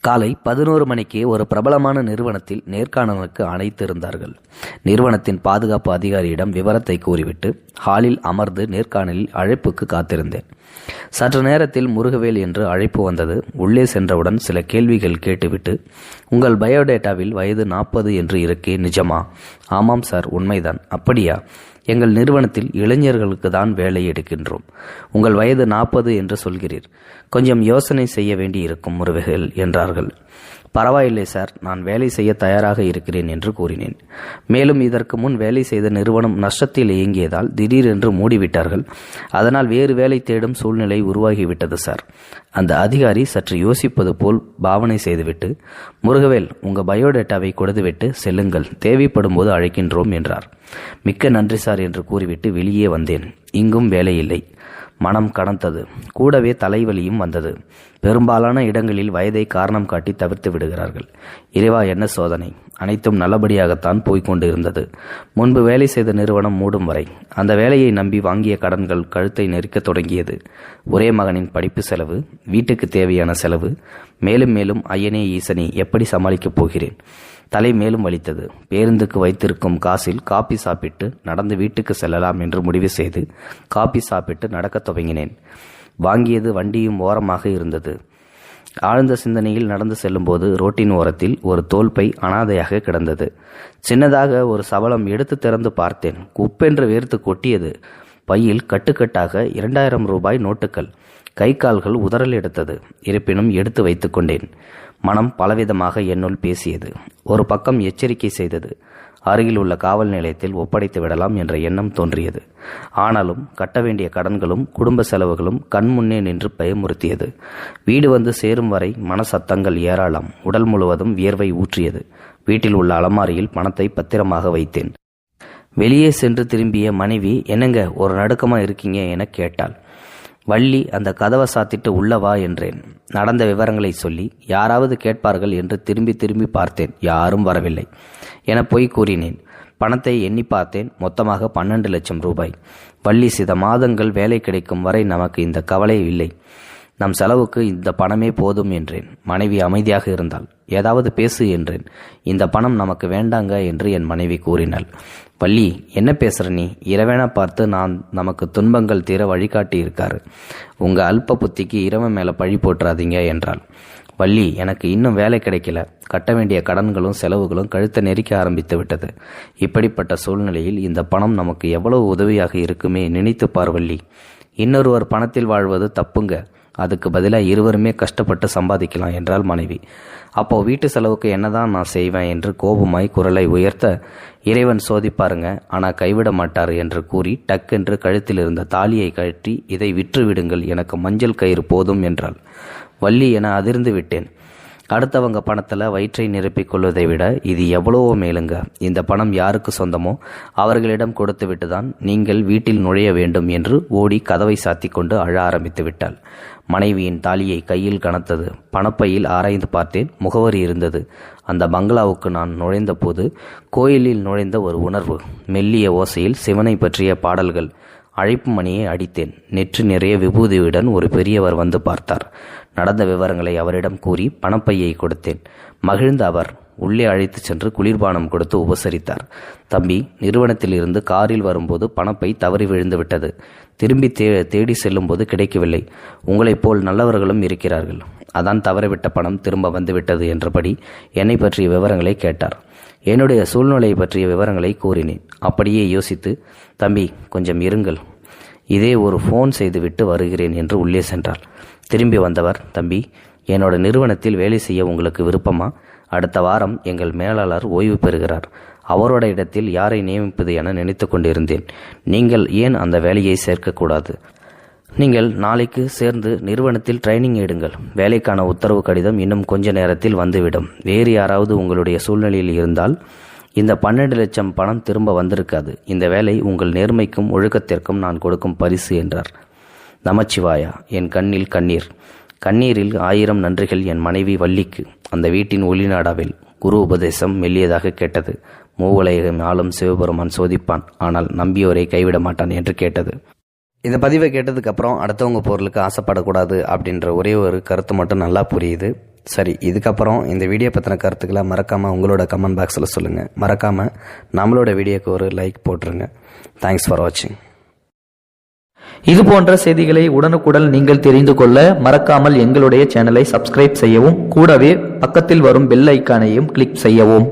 காலை பதினோரு மணிக்கு ஒரு பிரபலமான நிறுவனத்தில் நேர்காணலுக்கு அழைத்திருந்தார்கள். நிறுவனத்தின் பாதுகாப்பு அதிகாரியிடம் விவரத்தை கூறிவிட்டு ஹாலில் அமர்ந்து நேர்காணலில் அழைப்புக்கு காத்திருந்தேன். சற்று நேரத்தில் முருகவேல் என்று அழைப்பு வந்தது. உள்ளே சென்றவுடன் சில கேள்விகள் கேட்டுவிட்டு உங்கள் பயோடேட்டாவில் வயது நாற்பது என்று இருக்கே நிஜமா? ஆமாம் சார் உண்மைதான். அப்படியா? எங்கள் நிறுவனத்தில் இளைஞர்களுக்கு தான் வேலை எடுக்கின்றோம். உங்கள் வயது நாற்பது என்று சொல்கிறீர். கொஞ்சம் யோசனை செய்ய வேண்டியிருக்கும் முருகவேல் என்றார்கள். பரவாயில்லை சார். நான் வேலை செய்ய தயாராக இருக்கிறேன் என்று கூறினேன். மேலும் இதற்கு முன் வேலை செய்த நிறுவனம் நஷ்டத்தில் இயங்கியதால் திடீரென்று மூடிவிட்டார்கள். அதனால் வேறு வேலை தேடும் சூழ்நிலை உருவாகிவிட்டது சார். அந்த அதிகாரி சற்று யோசிப்பது போல் பாவனை செய்துவிட்டு முருகவேல் உங்கள் பயோடேட்டாவை கொடுத்துவிட்டு செல்லுங்கள். தேவைப்படும் போது அழைக்கின்றோம் என்றார். மிக்க நன்றி சார் என்று கூறிவிட்டு வெளியே வந்தேன். இங்கும் வேலையில்லை. மனம் கடந்தது. கூடவே தலைவலியும் வந்தது. பெரும்பாலான இடங்களில் வயதை காரணம் காட்டி தவிர்த்து விடுகிறார்கள். இறைவா என்ன சோதனை? அனைத்தும் நல்லபடியாகத்தான் போய்கொண்டு இருந்தது முன்பு வேலை செய்த நிறுவனம் மூடும் வரை அந்த வேலையை நம்பி வாங்கிய கடன்கள் கழுத்தை நெருக்கத் தொடங்கியது. ஒரே மகனின் படிப்பு செலவு வீட்டுக்கு தேவையான செலவு மேலும் மேலும் ஐயனே ஈசனி எப்படி சமாளிக்கப் போகிறேன்? தலை மேலும் வலித்தது. பேருந்துக்கு வைத்திருக்கும் காசில் காபி சாப்பிட்டு நடந்து வீட்டுக்கு செல்லலாம் என்று முடிவு செய்து காபி சாப்பிட்டு நடக்கத் துவங்கினேன். வாங்கியது வண்டியும் ஓரமாக இருந்தது. ஆழ்ந்த சிந்தனையில் நடந்து செல்லும்போது ரோட்டின் ஓரத்தில் ஒரு தோல்பை அனாதையாக கிடந்தது. சின்னதாக ஒரு சவலம் எடுத்து திறந்து பார்த்தேன். குப்பென்று வேர்த்து கொட்டியது. பையில் கட்டுக்கட்டாக இரண்டாயிரம் ரூபாய் நோட்டுகள் கை கால்கள் உதறல் எடுத்தது. இருப்பினும் எடுத்து வைத்துக்கொண்டேன் மனம் பலவிதமாக என்னுள் பேசியது. ஒரு பக்கம் எச்சரிக்கை செய்தது. அருகில் உள்ள காவல் நிலையத்தில் ஒப்படைத்து விடலாம் என்ற எண்ணம் தோன்றியது. ஆனாலும் கட்ட வேண்டிய கடன்களும் குடும்ப செலவுகளும் கண் முன்னே நின்று பயமுறுத்தியது. வீடு வந்து சேரும் வரை மனசத்தங்கள் ஏராளம். உடல் முழுவதும் வியர்வை ஊற்றியது. வீட்டில் உள்ள அலமாரியில் பணத்தை பத்திரமாக வைத்தேன். வெளியே சென்று திரும்பிய மனைவி என்னங்க ஒரு நடுக்கமா இருக்கீங்க என கேட்டாள். வள்ளி அந்த கதவை சாத்திட்டு உள்ளவா என்றேன். நடந்த விவரங்களை சொல்லி யாராவது கேட்பார்கள் என்று திரும்பி திரும்பி பார்த்தேன். யாரும் வரவில்லை. என பொய் கூறினேன். பணத்தை எண்ணி பார்த்தேன். மொத்தமாக பன்னெண்டு லட்சம் ரூபாய். வள்ளி சில மாதங்கள் வேலை கிடைக்கும் வரை நமக்கு இந்த கவலை இல்லை. நம் செலவுக்கு இந்த பணமே போதும் என்றேன். மனைவி அமைதியாக இருந்தாள். ஏதாவது பேசு என்றேன். இந்த பணம் நமக்கு வேண்டாங்க என்று என் மனைவி கூறினாள். வள்ளி என்ன பேசுற நீ? இரவேனா பார்த்து நான் நமக்கு துன்பங்கள் தீர வழிகாட்டி இருக்காரு. உங்க அல்ப புத்திக்கு இரவன் மேல பழி போட்டுறாதீங்க என்றாள். வள்ளி எனக்கு இன்னும் வேலை கிடைக்கல. கட்ட வேண்டிய கடன்களும் செலவுகளும் கழுத்தை நெரிக்க ஆரம்பித்து விட்டது. இப்படிப்பட்ட சூழ்நிலையில் இந்த பணம் நமக்கு எவ்வளவு உதவியாக இருக்குமே நினைத்து பார் வள்ளி. இன்னொருவர் பணத்தில் வாழ்வது தப்புங்க. அதுக்கு பதிலாக இருவருமே கஷ்டப்பட்டு சம்பாதிக்கலாம் என்றால் மனைவி. அப்போ வீட்டு செலவுக்கு என்னதான் நான் செய்வேன் என்று கோபமாய் குரலை உயர்த்த இறைவன் சோதிப்பாருங்க ஆனால் கைவிட மாட்டார் என்று கூறி டக்கென்று கழுத்தில் இருந்த தாலியை கழற்றி இதை விற்று விடுங்கள் எனக்கு மஞ்சள் கயிறு போதும் என்றாள். வள்ளி என அதிர்ந்து விட்டேன். அடுத்தவங்க பணத்தில் வயிற்றை நிரப்பிக் கொள்வதை விட இது எவ்வளவோ மேலுங்க. இந்த பணம் யாருக்கு சொந்தமோ? அவர்களிடம் கொடுத்துவிட்டு தான் நீங்கள் வீட்டில் நுழைய வேண்டும் என்று ஓடி கதவை சாத்தி கொண்டு அழ ஆரம்பித்து விட்டாள். மனைவியின் தாலியை கையில் கனத்தது. பணப்பையில் ஆராய்ந்து பார்த்தேன். முகவரி இருந்தது. அந்த பங்களாவுக்கு நான் நுழைந்த போது கோயிலில் நுழைந்த ஒரு உணர்வு. மெல்லிய ஓசையில் சிவனை பற்றிய பாடல்கள். அழைப்பு மணியை அடித்தேன். நெற்று நிறைய விபூதியுடன் ஒரு பெரியவர் வந்து பார்த்தார். நடந்த விவரங்களை அவரிடம் கூறி பணப்பையை கொடுத்தேன். மகிழ்ந்த அவர் உள்ளே அழைத்துச் சென்று குளிர்பானம் கொடுத்து உபசரித்தார். தம்பி நிறுவனத்திலிருந்து காரில் வரும்போது பணப்பை தவறி விழுந்து விட்டது. திரும்பி தே தேடி செல்லும்போது கிடைக்கவில்லை. உங்களைப் போல் நல்லவர்களும் இருக்கிறார்கள். அதான் தவறவிட்ட பணம் திரும்ப வந்துவிட்டது என்றபடி என்னை பற்றிய விவரங்களை கேட்டார். என்னுடைய சூழ்நிலை பற்றிய விவரங்களை கூறினேன். அப்படியே யோசித்து தம்பி கொஞ்சம் இருங்கள். இதே ஒரு ஃபோன் செய்துவிட்டு வருகிறேன் என்று உள்ளே சென்றார். திரும்பி வந்தவர் தம்பி என்னோட நிறுவனத்தில் வேலை செய்ய உங்களுக்கு விருப்பமா? அடுத்த வாரம் எங்கள் மேலாளர் ஓய்வு பெறுகிறார். அவரோட இடத்தில் யாரை நியமிப்பது என நினைத்து கொண்டிருந்தேன். நீங்கள் ஏன் அந்த வேலையை சேர்க்கக்கூடாது நீங்கள் நாளைக்கு சேர்ந்து நிறுவனத்தில் ட்ரைனிங் எடுங்கள். வேலைக்கான உத்தரவு கடிதம் இன்னும் கொஞ்ச நேரத்தில் வந்துவிடும். வேறு யாராவது உங்களுடைய சூழ்நிலையில் இருந்தால் இந்த பன்னெண்டு லட்சம் பணம் திரும்ப வந்திருக்காது. இந்த வேலை உங்கள் நேர்மைக்கும் ஒழுக்கத்திற்கும் நான் கொடுக்கும் பரிசு என்றார். நமச்சிவாயா என் கண்ணில் கண்ணீர். கண்ணீரில் ஆயிரம் நன்றிகள் என் மனைவி வள்ளிக்கு. அந்த வீட்டின் ஒளிநாடாவில் குரு உபதேசம் மெல்லியதாக கேட்டது. மூவலையகம் ஆளும் சிவபெருமான் சோதிப்பான். ஆனால் நம்பியோரை கைவிட மாட்டான் என்று கேட்டது. இந்த பதிவை கேட்டதுக்கப்புறம் அடுத்தவங்க பொருளுக்கு ஆசைப்படக்கூடாது அப்படின்ற ஒரே ஒரு கருத்து மட்டும் நல்லா புரியுது. சரி இதுக்கப்புறம் இந்த வீடியோ பற்றின கருத்துக்களை மறக்காமல் உங்களோட கமெண்ட் பாக்ஸில் சொல்லுங்கள் மறக்காமல் நம்மளோட வீடியோக்கு ஒரு லைக் போட்டுருங்க. தேங்க்ஸ் ஃபார் வாட்சிங் இது போன்ற செய்திகளை உடனுக்குடன் நீங்கள் தெரிந்து கொள்ள மறக்காமல் எங்களுடைய சேனலை சப்ஸ்கிரைப் செய்யவும் கூடவே பக்கத்தில் வரும் பெல் ஐக்கானையும் கிளிக் செய்யவும்.